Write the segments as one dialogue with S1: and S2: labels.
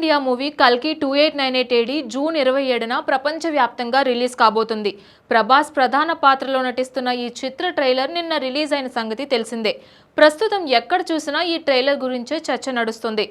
S1: India movie కల్కి two eight nine eight AD June ఇరవై ఏడున ప్రపంచవ్యాప్తంగా రిలీజ్ కాబోతుంది. ప్రభాస్ ప్రధాన పాత్రలో నటిస్తున్న ఈ చిత్ర ట్రైలర్ నిన్న రిలీజ్ అయిన సంగతి తెలిసిందే. ప్రస్తుతం ఎక్కడ చూసినా ఈ ట్రైలర్ గురించే చర్చ నడుస్తుంది.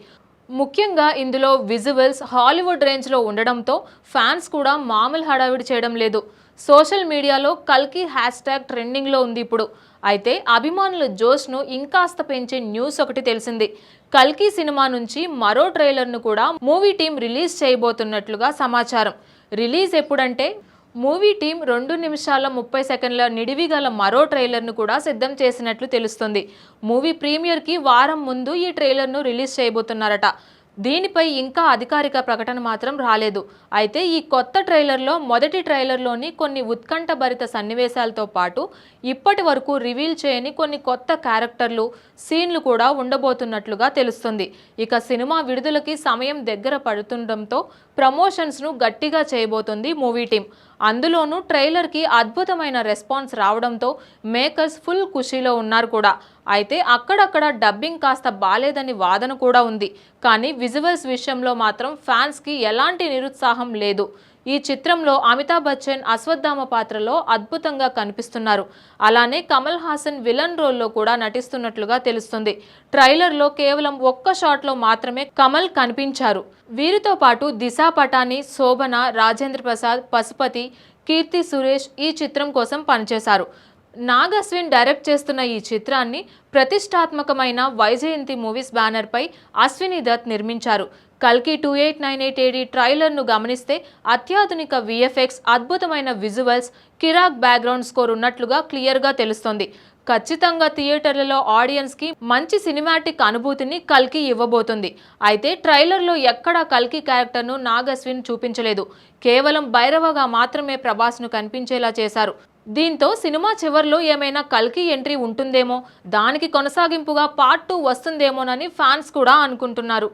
S1: ముఖ్యంగా ఇందులో విజువల్స్ హాలీవుడ్ రేంజ్లో ఉండడంతో ఫ్యాన్స్ కూడా మామూలు హడావిడి చేయడం లేదు. సోషల్ మీడియాలో కల్కి హ్యాష్ ట్యాగ్ ట్రెండింగ్లో ఉంది ఇప్పుడు. అయితే అభిమానుల జోష్ను ఇంకాస్త పెంచే న్యూస్ ఒకటి తెలిసింది. కల్కి సినిమా నుంచి మరో ట్రైలర్ను కూడా మూవీ టీం రిలీజ్ చేయబోతున్నట్లుగా సమాచారం. రిలీజ్ ఎప్పుడంటే మూవీ టీం రెండు నిమిషాల ముప్పై సెకండ్ల నిడివి గల మరో ట్రైలర్ను కూడా సిద్ధం చేసినట్లు తెలుస్తుంది. మూవీ ప్రీమియర్కి వారం ముందు ఈ ట్రైలర్ను రిలీజ్ చేయబోతున్నారట. దీనిపై ఇంకా అధికారిక ప్రకటన మాత్రం రాలేదు. అయితే ఈ కొత్త ట్రైలర్లో మొదటి ట్రైలర్లోని కొన్ని ఉత్కంఠభరిత సన్నివేశాలతో పాటు ఇప్పటి వరకు రివీల్ చేయని కొన్ని కొత్త క్యారెక్టర్లు సీన్లు కూడా ఉండబోతున్నట్లుగా తెలుస్తుంది. ఇక సినిమా విడుదలకి సమయం దగ్గర పడుతుండటంతో ప్రమోషన్స్ను గట్టిగా చేయబోతుంది మూవీ టీం. అందులోనూ ట్రైలర్కి అద్భుతమైన రెస్పాన్స్ రావడంతో మేకర్స్ ఫుల్ ఖుషీలో ఉన్నారు కూడా. అయితే అక్కడక్కడ డబ్బింగ్ కాస్త బాలేదని వాదన కూడా ఉంది. కానీ విజువల్స్ విషయంలో మాత్రం ఫ్యాన్స్కి ఎలాంటి నిరుత్సాహం లేదు. ఈ చిత్రంలో అమితాబ్ బచ్చన్ అశ్వత్థామ పాత్రలో అద్భుతంగా కనిపిస్తున్నారు. అలానే కమల్ హాసన్ విలన్ రోల్లో కూడా నటిస్తున్నట్లుగా తెలుస్తుంది. ట్రైలర్లో కేవలం ఒక్క షాట్లో మాత్రమే కమల్ కనిపించారు. వీరితో పాటు దిశా పటాని శోభన రాజేంద్ర ప్రసాద్ పశుపతి కీర్తి సురేష్ ఈ చిత్రం కోసం పనిచేశారు. నాగ్ అశ్విన్ డైరెక్ట్ చేస్తున్న ఈ చిత్రాన్ని ప్రతిష్టాత్మకమైన వైజయంతి మూవీస్ బ్యానర్పై అశ్విని దత్ నిర్మించారు. కల్కి two eight nine eight AD ట్రైలర్ను గమనిస్తే అత్యాధునిక విఎఫ్ఎక్స్ అద్భుతమైన విజువల్స్ కిరాక్ బ్యాక్గ్రౌండ్ స్కోర్ ఉన్నట్లుగా క్లియర్గా తెలుస్తోంది. ఖచ్చితంగా థియేటర్లలో ఆడియన్స్కి మంచి సినిమాటిక్ అనుభూతిని కల్కి ఇవ్వబోతుంది. అయితే ట్రైలర్లో ఎక్కడా కల్కి క్యారెక్టర్ను నాగస్విన్ చూపించలేదు. కేవలం భైరవగా మాత్రమే ప్రభాస్ను కనిపించేలా చేశారు. దీంతో సినిమా చివర్లో ఏమైనా కల్కి ఎంట్రీ ఉంటుందేమో దానికి కొనసాగింపుగా పార్ట్ టూ వస్తుందేమోనని ఫ్యాన్స్ కూడా అనుకుంటున్నారు.